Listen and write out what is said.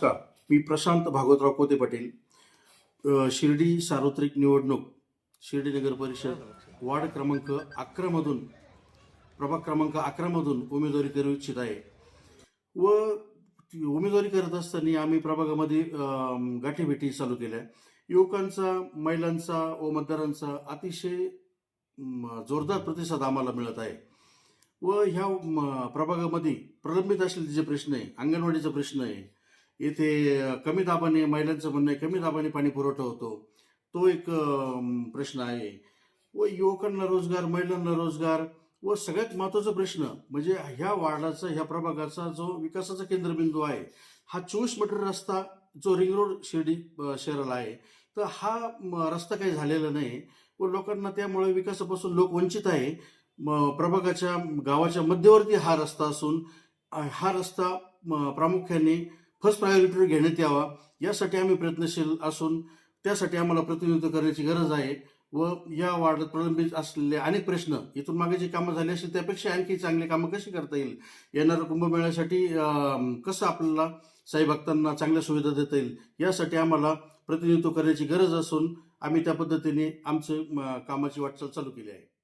नमस्कार. मी प्रशांत भागवतराव कोते पाटील. शिर्डी सार्वत्रिक निवडणूक शिर्डी नगर परिषद वार्ड क्रमांक अकरामधून प्रभाग क्रमांक अकरामधून उमेदवारी करू इच्छित आहे. व उमेदवारी करत असताना आम्ही प्रभागामध्ये गाठीभेटी चालू केल्या. युवकांचा महिलांचा व मतदारांचा अतिशय जोरदार प्रतिसाद आम्हाला मिळत आहे. व ह्या प्रभागामध्ये प्रलंबित असलेले जे प्रश्न आहे अंगणवाडीचा प्रश्न आहे येथे कमी दाबाने महिलांचं म्हणणं आहे कमी दाबाने पाणी पुरवठा होतो. तो एक प्रश्न आहे. व युवकांना रोजगार महिलांना रोजगार व सगळ्यात महत्त्वाचा प्रश्न म्हणजे ह्या वार्डाचा ह्या प्रभागाचा जो विकासाचा केंद्रबिंदू आहे हा चोवीस मीटर रस्ता जो रिंग रोड शिर्डी शहराला आहे तर हा रस्ता काही झालेला नाही व लोकांना त्यामुळे विकासापासून लोक वंचित आहे. प्रभागाच्या गावाच्या मध्यवर्ती हा रस्ता असून हा रस्ता म, प्रामुख्याने फर्स्ट प्रायोरिटीवर घेण्यात यावा. यासाठी आम्ही प्रयत्नशील असून त्यासाठी आम्हाला प्रतिनिधित्व करण्याची गरज आहे व या वार्डात प्रलंबित असलेले अनेक प्रश्न इथून मागे जी कामं झाली असतील त्यापेक्षा आणखी चांगली कामं कशी करता येईल? येणाऱ्या कुंभमेळ्यासाठी कसं आपल्याला साई भक्तांना चांगल्या सुविधा देता येईल? यासाठी आम्हाला प्रतिनिधित्व करण्याची गरज असून आम्ही त्या पद्धतीने आमचं कामाची वाटचाल चालू केली आहे.